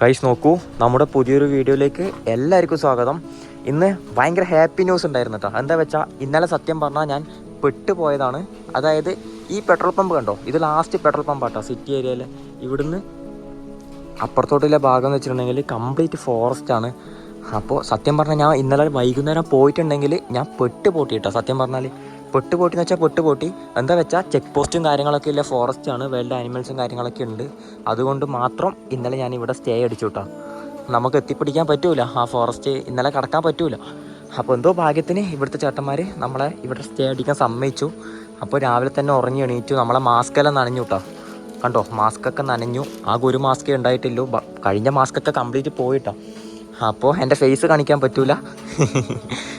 Guys നോക്കൂ നമ്മുടെ പുതിയൊരു വീഡിയോയിലേക്ക് എല്ലാവർക്കും സ്വാഗതം. ഇന്ന് ഭയങ്കര ഹാപ്പി ന്യൂസ് ഉണ്ടായിരുന്നു കേട്ടോ എന്താ വെച്ചാൽ ഇന്നലെ സത്യം പറഞ്ഞാൽ ഞാൻ പെട്ടുപോയതാണ്. അതായത് ഈ പെട്രോൾ പമ്പ് കണ്ടോ? ഇത് last petrol pump auto city ഏരിയയിൽ ഇവിടുന്ന് അപ്പുറത്തോട്ടുള്ള ഭാഗം എന്ന് വെച്ചിട്ടുണ്ടെങ്കിൽ കംപ്ലീറ്റ് ഫോറസ്റ്റ് ആണ്. അപ്പോൾ സത്യം പറഞ്ഞാൽ ഞാൻ ഇന്നലെ വൈകുന്നേരം പോയിട്ടുണ്ടെങ്കിൽ ഞാൻ പെട്ടുപോട്ടി കേട്ടോ സത്യം പറഞ്ഞാൽ പെട്ട് പൊട്ടി എന്ന് വെച്ചാൽ പെട്ട് പൊട്ടി എന്താ വെച്ചാൽ ചെക്ക് പോസ്റ്റും കാര്യങ്ങളൊക്കെ ഇല്ല. ഫോറസ്റ്റ് ആണ് വേൾഡ് ആനിമൽസും കാര്യങ്ങളൊക്കെ ഉണ്ട്. അതുകൊണ്ട് മാത്രം ഇന്നലെ ഞാൻ ഇവിടെ സ്റ്റേ അടിച്ചു കേട്ടോ നമുക്ക് എത്തിപ്പിടിക്കാൻ പറ്റൂല. ആ ഫോറസ്റ്റ് ഇന്നലെ കടക്കാൻ പറ്റൂല. അപ്പോൾ എന്തോ ഭാഗ്യത്തിന് ഇവിടുത്തെ ചേട്ടന്മാർ നമ്മളെ ഇവിടെ സ്റ്റേ അടിക്കാൻ സമ്മതിച്ചു. അപ്പോൾ രാവിലെ തന്നെ ഉറങ്ങി എണീറ്റു. നമ്മളെ മാസ്ക് എല്ലാം നനഞ്ഞു കേട്ടോ കണ്ടോ? മാസ്ക് ഒക്കെ നനഞ്ഞു. ആകെ ഒരു മാസ്കേ ഉണ്ടായിട്ടുള്ളൂ കഴിഞ്ഞ മാസ്ക് ഒക്കെ കംപ്ലീറ്റ് പോയിട്ടോ അപ്പോൾ എന്റെ ഫേസ് കാണിക്കാൻ പറ്റൂല.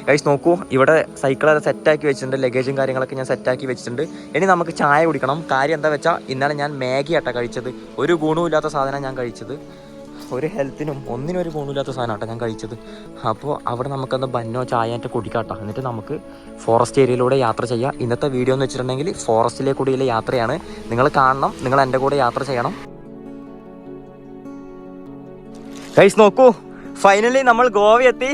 കഴിച്ച് നോക്കൂ ഇവിടെ സൈക്കിളൊക്കെ സെറ്റാക്കി വെച്ചിട്ടുണ്ട്. ലഗേജും കാര്യങ്ങളൊക്കെ ഞാൻ സെറ്റാക്കി വെച്ചിട്ടുണ്ട്. ഇനി നമുക്ക് ചായ കുടിക്കണം. കാര്യം എന്താ വെച്ചാൽ ഇന്നലെ ഞാൻ മാഗി ആട്ടാ കഴിച്ചത്. ഒരു ഗുണമില്ലാത്ത സാധനം ഞാൻ കഴിച്ചത്. ഒരു ഹെൽത്തിനും ഒന്നിനും ഒരു ഗുണമില്ലാത്ത സാധനമാട്ടോ ഞാൻ കഴിച്ചത്. അപ്പോൾ അവിടെ നമുക്കൊന്ന് ബന്നോ ചായ ആയിട്ട് കുടിക്കാട്ടോ. എന്നിട്ട് നമുക്ക് ഫോറസ്റ്റ് ഏരിയയിലൂടെ യാത്ര ചെയ്യാം. ഇന്നത്തെ വീഡിയോ എന്ന് വെച്ചിട്ടുണ്ടെങ്കിൽ ഫോറസ്റ്റിലെ കൂടിയുള്ള യാത്രയാണ്. നിങ്ങൾ കാണണം. നിങ്ങൾ എന്റെ കൂടെ യാത്ര ചെയ്യണം. കൈസ് നോക്കൂ. ഫൈനലി നമ്മൾ ഗോവ എത്തി.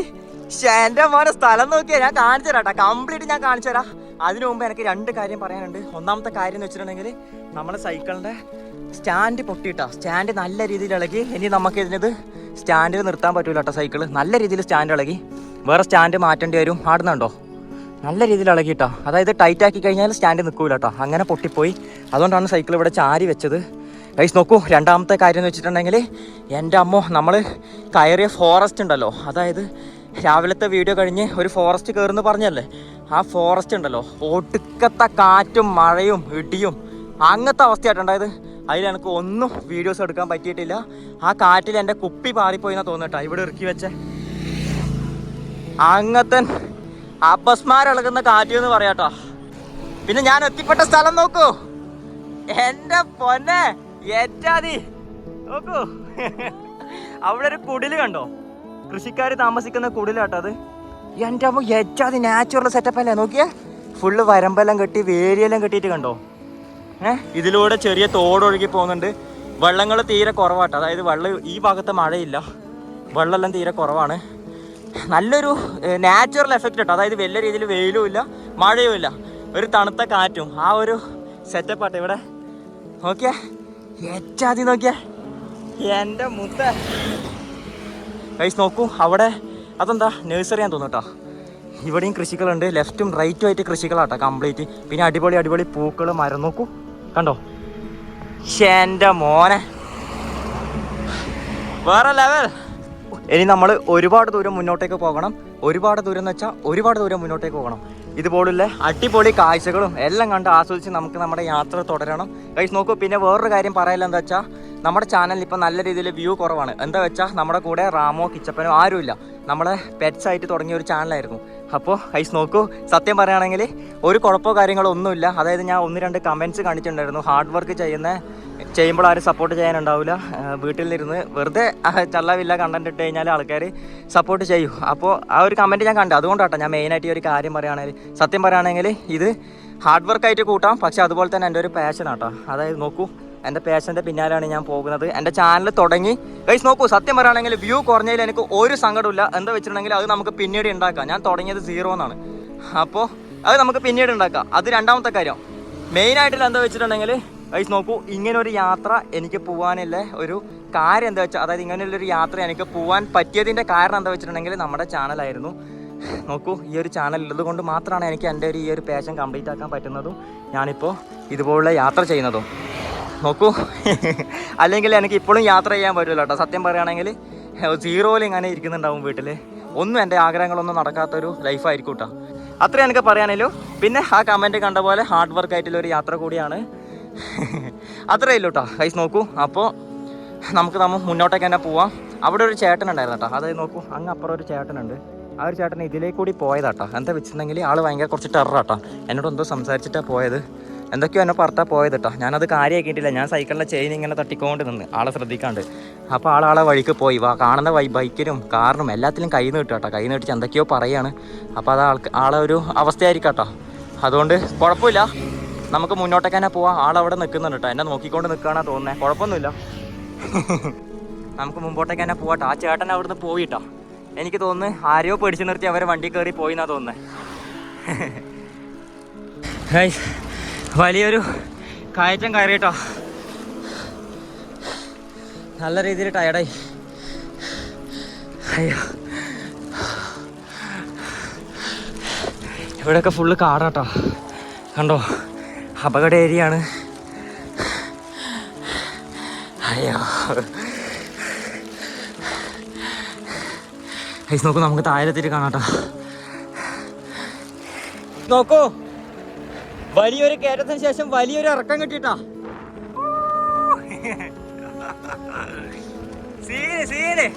എന്റെ മോനെ സ്ഥലം നോക്കിയാ ഞാൻ കാണിച്ചു തരാം കംപ്ലീറ്റ് ഞാൻ കാണിച്ചു തരാം. അതിനു മുമ്പ് എനിക്ക് രണ്ട് കാര്യം പറയാനുണ്ട്. ഒന്നാമത്തെ കാര്യം എന്ന് വെച്ചിട്ടുണ്ടെങ്കിൽ നമ്മുടെ സൈക്കിളിന്റെ സ്റ്റാൻഡ് പൊട്ടിയിട്ടാ. സ്റ്റാൻഡ് നല്ല രീതിയിൽ ഇളകി. ഇനി നമുക്ക് ഇതിനത് സ്റ്റാൻഡിൽ നിർത്താൻ പറ്റൂല കേട്ടോ സൈക്കിൾ നല്ല രീതിയിൽ സ്റ്റാൻഡ് ഇളകി. വേറെ സ്റ്റാൻഡ് മാറ്റേണ്ടി വരും. ആടുന്നുണ്ടോ? നല്ല രീതിയിൽ ഇളകിയിട്ടാ. അതായത് ടൈറ്റ് ആക്കി കഴിഞ്ഞാൽ സ്റ്റാൻഡ് നിൽക്കൂല കേട്ടോ അങ്ങനെ പൊട്ടിപ്പോയി. അതുകൊണ്ടാണ് സൈക്കിൾ ഇവിടെ ചാരി വെച്ചത്. ഗൈസ് നോക്കൂ രണ്ടാമത്തെ കാര്യം എന്ന് വെച്ചിട്ടുണ്ടെങ്കിൽ എന്റെ അമ്മ നമ്മൾ കയറിയ ഫോറസ്റ്റ് ഉണ്ടല്ലോ. അതായത് രാവിലത്തെ വീഡിയോ കഴിഞ്ഞ് ഒരു ഫോറസ്റ്റ് കയറുന്നു പറഞ്ഞല്ലേ? ആ ഫോറസ്റ്റ് ഉണ്ടല്ലോ. ഒടുക്കത്തെ കാറ്റും മഴയും ഇടിയും അങ്ങനത്തെ അവസ്ഥയായിട്ടുണ്ടായത് അതിൽ എനിക്ക് ഒന്നും വീഡിയോസ് എടുക്കാൻ പറ്റിയിട്ടില്ല. ആ കാറ്റിൽ എന്റെ കുപ്പി പാറിപ്പോയി എന്നാ ഇവിടെ ഇറക്കി വെച്ച അങ്ങത്തൻ അപസ്മാരിളകുന്ന കാറ്റ് എന്ന് പറയാട്ടോ. പിന്നെ ഞാൻ എത്തിപ്പെട്ട സ്ഥലം നോക്കൂ. എന്റെ പൊന്നെ! ഏറ്റാതി. നോക്കൂ. അവിടെ ഒരു കുടിൽ കണ്ടോ? കൃഷിക്കാർ താമസിക്കുന്ന കുടിലാട്ടോ അത്. എന്റെ അമ്മ ഏറ്റാതി നാച്ചുറൽ സെറ്റപ്പ് അല്ലേ? നോക്കിയേ. ഫുള്ള് വരമ്പെല്ലാം കെട്ടി വേരിയെല്ലാം കെട്ടിയിട്ട് കണ്ടോ? ഏ? ഇതിലൂടെ ചെറിയ തോടൊഴുകി പോകുന്നുണ്ട്. വെള്ളങ്ങൾ തീരെ കുറവാട്ടോ. അതായത് വെള്ളം ഈ ഭാഗത്ത് മഴയില്ല. വെള്ളമെല്ലാം തീരെ കുറവാണ്. നല്ലൊരു നാച്ചുറൽ എഫക്റ്റ് കേട്ടോ. അതായത് വലിയ രീതിയിൽ വെയിലും ഇല്ല മഴയും ഇല്ല. ഒരു തണുത്ത കാറ്റും. ആ ഒരു സെറ്റപ്പ് ആട്ടെ ഇവിടെ. നോക്കിയേ. ഏറ്റാതി നോക്കിയ. എന്റെ മുത്ത. കൈസ് നോക്കൂ അവിടെ അതെന്താ? നഴ്സറി ഞാൻ തോന്നുട്ടോ ഇവിടെയും കൃഷികളുണ്ട്. ലെഫ്റ്റും റൈറ്റും ആയിട്ട് കൃഷികളാട്ടോ കംപ്ലീറ്റ് പിന്നെ അടിപൊളി അടിപൊളി പൂക്കൾ മരം. നോക്കൂ. കണ്ടോ? എന്റെ മോനെ. വേറെ ലെവൽ ഇനി നമ്മൾ ഒരുപാട് ദൂരം മുന്നോട്ടേക്ക് പോകണം. ഒരുപാട് ദൂരം എന്ന് വെച്ചാൽ ഒരുപാട് ദൂരം മുന്നോട്ടേക്ക് പോകണം. ഇതുപോലുള്ള അടിപൊളി കാഴ്ചകളും എല്ലാം കണ്ട് ആസ്വദിച്ച് നമുക്ക് നമ്മുടെ യാത്ര തുടരണം. കൈസ് നോക്കൂ പിന്നെ വേറൊരു കാര്യം പറയല്ല എന്താ വെച്ചാൽ നമ്മുടെ ചാനലിൽ ഇപ്പം നല്ല രീതിയിൽ വ്യൂ കുറവാണ്. എന്താ വെച്ചാൽ നമ്മുടെ കൂടെ റാമോ കിച്ചപ്പനോ ആരുമില്ല നമ്മളെ പെറ്റ്സ് ആയിട്ട് തുടങ്ങിയ ഒരു ചാനലായിരുന്നു അപ്പോൾ കൈസ് നോക്കൂ സത്യം പറയുകയാണെങ്കിൽ ഒരു കുഴപ്പമോ കാര്യങ്ങളോ ഒന്നുമില്ല. അതായത് ഞാൻ ഒന്ന് രണ്ട് കമന്റ്സ് കാണിച്ചിട്ടുണ്ടായിരുന്നു ഹാർഡ് വർക്ക് ചെയ്യുന്ന ചെയ്യുമ്പോൾ ആരും സപ്പോർട്ട് ചെയ്യാനുണ്ടാവില്ല. വീട്ടിൽ വീട്ടിലിരുന്ന് വെറുതെ ചള്ളവില്ല കണ്ടന്റ് ഇട്ട് കഴിഞ്ഞാൽ ആൾക്കാർ സപ്പോർട്ട് ചെയ്യും. അപ്പോൾ ആ ഒരു കമന്റ് ഞാൻ കണ്ടു. അതുകൊണ്ടാട്ടോ ഞാൻ മെയിനായിട്ട് ഈ ഒരു കാര്യം പറയുകയാണെങ്കിൽ സത്യം പറയുകയാണെങ്കിൽ ഇത് ഹാർഡ് വർക്കായിട്ട് കൂട്ടാം. പക്ഷേ അതുപോലെ തന്നെ എന്റെ ഒരു പാഷൻ ആട്ടോ. അതായത് നോക്കൂ എന്റെ പാഷന്റെ പിന്നാലെയാണ് ഞാൻ പോകുന്നത്. എന്റെ ചാനൽ തുടങ്ങി. ഗൈസ് നോക്കൂ സത്യം പറയുകയാണെങ്കിൽ വ്യൂ കുറഞ്ഞതിൽ എനിക്ക് ഒരു സങ്കടമില്ല എന്താ വെച്ചിട്ടുണ്ടെങ്കിൽ അത് നമുക്ക് പിന്നീട് ഉണ്ടാക്കാം. ഞാൻ തുടങ്ങിയത് സീറോ എന്നാണ്. അപ്പോൾ അത് നമുക്ക് പിന്നീട് ഉണ്ടാക്കാം. അത് രണ്ടാമത്തെ കാര്യം. മെയിനായിട്ടുള്ള എന്താ വെച്ചിട്ടുണ്ടെങ്കിൽ ഗൈസ് നോക്കൂ ഇങ്ങനെ ഒരു യാത്ര എനിക്ക് പോകാനുള്ള ഒരു കാര്യം എന്താ വെച്ചാൽ അതായത് ഇങ്ങനെയുള്ളൊരു യാത്ര എനിക്ക് പോകാൻ പറ്റിയതിന്റെ കാരണം എന്താ വെച്ചിട്ടുണ്ടെങ്കിൽ നമ്മുടെ ചാനലായിരുന്നു. നോക്കൂ ഈ ഒരു ചാനൽ ഉള്ളത് കൊണ്ട് മാത്രമാണ് എനിക്ക് എന്റെ ഒരു ഈ ഒരു പാഷൻ കംപ്ലീറ്റ് ആക്കാൻ പറ്റുന്നതും ഞാനിപ്പോൾ ഇതുപോലുള്ള യാത്ര ചെയ്യുന്നതും. നോക്കൂ അല്ലെങ്കിൽ എനിക്ക് ഇപ്പോഴും യാത്ര ചെയ്യാൻ പറ്റില്ല കേട്ടോ. സത്യം പറയുകയാണെങ്കിൽ സീറോയിൽ ഇങ്ങനെ ഇരിക്കുന്നുണ്ടാവും വീട്ടിൽ ഒന്നും എന്റെ ആഗ്രഹങ്ങളൊന്നും നടക്കാത്തൊരു ലൈഫായിരിക്കും കേട്ടോ. അത്രയും എനിക്ക് പറയാനല്ലോ പിന്നെ ആ കമന്റ് കണ്ട പോലെ ഹാർഡ് വർക്ക് ആയിട്ടുള്ള ഒരു യാത്ര കൂടിയാണ് അത്രേ ഇല്ല കേട്ടോ ഗൈസ് നോക്കൂ. അപ്പോൾ നമുക്ക് നമ്മൾ മുന്നോട്ടേക്ക് തന്നെ പോവാം. അവിടെ ഒരു ചേട്ടൻ ഉണ്ടായിരുന്നു കേട്ടോ അതായത് നോക്കൂ അങ്ങ് അപ്പുറം ഒരു ചേട്ടനുണ്ട്. ആ ഒരു ചേട്ടൻ ഇതിലേക്ക് കൂടി പോയതാട്ടോ. എന്താ വെച്ചിട്ടുണ്ടെങ്കിൽ ആൾ ഭയങ്കര കുറച്ച് ടെററാട്ടോ. എന്നോട് എന്തോ സംസാരിച്ചിട്ടാണ് പോയത്. എന്തൊക്കെയോ എന്നെ പുറത്താണ് പോയത് കേട്ടോ ഞാനത് കാര്യമാക്കിയിട്ടില്ല ഞാൻ സൈക്കിളിലെ ചെയിൻ ഇങ്ങനെ തട്ടിക്കൊണ്ട് നിന്ന് ആളെ ശ്രദ്ധിക്കാണ്ട്. അപ്പോൾ ആളാളെ വഴിക്ക് പോയി. വാ കാണുന്ന വൈ ബൈക്കിനും കാറിനും എല്ലാത്തിലും കൈ നീട്ടും കേട്ടോ കൈ നീട്ടിച്ച് എന്തൊക്കെയോ പറയാണ്. അപ്പോൾ അത് ആൾക്ക് ആളെ ഒരു അവസ്ഥയായിരിക്കും കേട്ടോ അതുകൊണ്ട് കുഴപ്പമില്ല. നമുക്ക് മുന്നോട്ടേക്ക് തന്നെ പോവാം. ആളവിടെ നിൽക്കുന്നുണ്ട് കേട്ടോ എന്നെ നോക്കിക്കൊണ്ട് നിൽക്കുകയാണ് തോന്നുന്നത് കുഴപ്പമൊന്നുമില്ല. നമുക്ക് മുമ്പോട്ടേക്ക് തന്നെ പോവാട്ടോ ആ ചേട്ടൻ അവിടുന്ന് പോയിട്ടോ. എനിക്ക് തോന്നുന്നു ആരെയോ പിടിച്ചു നിർത്തി അവരെ വണ്ടി കയറി പോയി എന്നാ തോന്നുന്നത് വലിയൊരു കയറ്റം കയറിയിട്ടോ നല്ല രീതിയിൽ ടയർഡായി അയ്യോ. ഇവിടെയൊക്കെ ഫുള്ള് കാടാട്ടോ കണ്ടോ? അപകട ഏരിയ ആണ് അയ്യോ. ഐസ് നോക്കൂ നമുക്ക് താഴെത്തിട്ട് കാണാട്ടോ നോക്കൂ. വലിയൊരു കയറ്റത്തിന് ശേഷം വലിയൊരു ഇറക്കം കിട്ടിട്ടാ സീന് സീന്.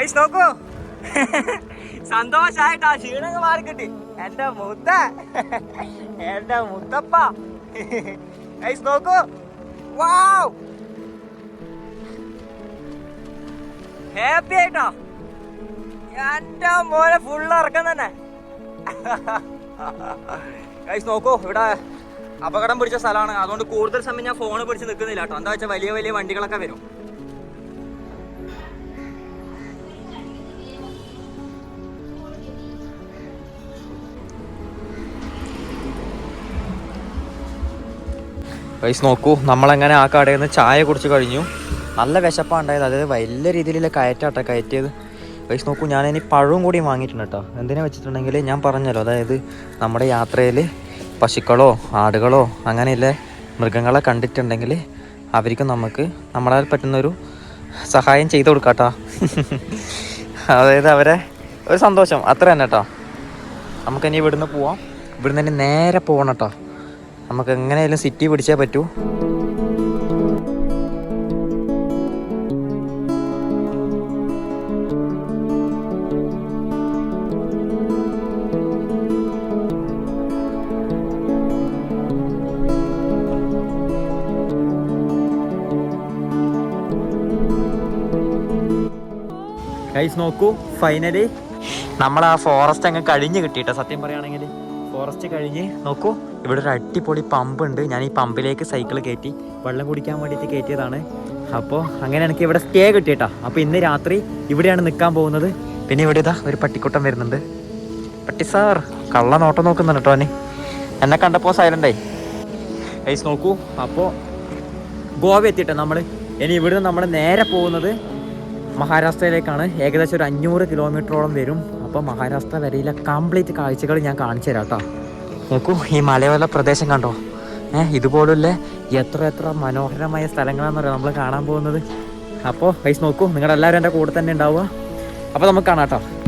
ഐസ് നോക്കൂ. സന്തോഷായിട്ടാ ക്ഷീണങ്ങ് മാറി എന്റെ മുത്ത. എന്റെ മുത്തപ്പ. ഐസ് നോക്കൂ. വാവ് ഹാപ്പി ആയിട്ടോ? എന്റെ മോനെ ഫുള്ള് ഇറക്കം തന്നെ. ഐസ് നോക്കൂ. ഇവിടെ അപകടം പിടിച്ച സ്ഥലമാണ്. അതുകൊണ്ട് കൂടുതൽ സമയം ഞാൻ ഫോൺ പിടിച്ച് നിൽക്കുന്നില്ല കേട്ടോ. എന്താ വെച്ചാൽ വലിയ വലിയ വണ്ടികളൊക്കെ വരും. ഗൈസ് നോക്കൂ നമ്മളെങ്ങനെ ആ കടയിൽ നിന്ന് ചായ കുടിച്ച് കഴിഞ്ഞു. നല്ല വിശപ്പാണ് ഉണ്ടായത്. അതായത് വലിയ രീതിയിലുള്ള കയറ്റാട്ടോ കയറ്റിയത്. വൈസ് നോക്കൂ ഞാൻ ഇനി പഴവും കൂടി വാങ്ങിയിട്ടുണ്ട് കേട്ടോ. എന്തിനാ വെച്ചിട്ടുണ്ടെങ്കിൽ ഞാൻ പറഞ്ഞല്ലോ. അതായത് നമ്മുടെ യാത്രയിൽ പശുക്കളോ ആടുകളോ അങ്ങനെയുള്ള മൃഗങ്ങളെ കണ്ടിട്ടുണ്ടെങ്കിൽ അവർക്കും നമുക്ക് നമ്മളാൽ പറ്റുന്നൊരു സഹായം ചെയ്തു കൊടുക്കാട്ടോ. അതായത് അവരെ ഒരു സന്തോഷം. അത്ര തന്നെ കേട്ടോ. നമുക്കിനി ഇവിടുന്ന് പോവാം. ഇവിടുന്ന് തന്നെ നേരെ പോകണം കേട്ടോ. നമുക്ക് എങ്ങനെയായാലും സിറ്റി പിടിച്ചേ പറ്റൂ. ഗൈസ് നോക്കൂ ഫൈനലി നമ്മൾ ആ ഫോറസ്റ്റ് അങ്ങ് കഴിഞ്ഞ് കിട്ടിയിട്ടോ സത്യം പറയുകയാണെങ്കിൽ ഫോറസ്റ്റ് കഴിഞ്ഞ് നോക്കൂ. ഇവിടെ ഒരു അടിപൊളി പമ്പ് ഉണ്ട്. ഞാൻ ഈ പമ്പിലേക്ക് സൈക്കിൾ കയറ്റി വെള്ളം കുടിക്കാൻ വേണ്ടിയിട്ട് കയറ്റിയതാണ്. അപ്പോൾ അങ്ങനെ എനിക്ക് ഇവിടെ സ്റ്റേ കിട്ടിയിട്ടാ. അപ്പോൾ ഇന്ന് രാത്രി ഇവിടെയാണ് നിൽക്കാൻ പോകുന്നത്. പിന്നെ ഇവിടെ ഇതാ ഒരു പട്ടിക്കൂട്ടം വരുന്നുണ്ട്. പട്ടി സാർ കള്ള നോട്ടം നോക്കുന്നുണ്ട് കേട്ടോ എന്നെ കണ്ടപ്പോൾ സൈലന്റായി ഐസ് നോക്കൂ. അപ്പോൾ ഗോവ എത്തിയിട്ടോ നമ്മൾ ഇനി ഇവിടുന്ന് നമ്മൾ നേരെ പോകുന്നത് മഹാരാഷ്ട്രയിലേക്കാണ്. ഏകദേശം ഒരു അഞ്ഞൂറ് കിലോമീറ്ററോളം വരും. അപ്പോൾ മഹാരാഷ്ട്ര വരയിലെ കംപ്ലീറ്റ് കാഴ്ചകൾ ഞാൻ കാണിച്ചു തരാം കേട്ടോ. നോക്കൂ ഈ മലയോര പ്രദേശം കണ്ടോ? ഏഹ് ഇതുപോലുള്ള എത്ര എത്ര മനോഹരമായ സ്ഥലങ്ങളാണെന്ന് പറയാം നമ്മൾ കാണാൻ പോകുന്നത്. അപ്പോൾ പൈസ നോക്കൂ നിങ്ങളെല്ലാവരും എന്റെ കൂടെ തന്നെ ഉണ്ടാവുക. അപ്പോൾ നമുക്ക് കാണാം കേട്ടോ.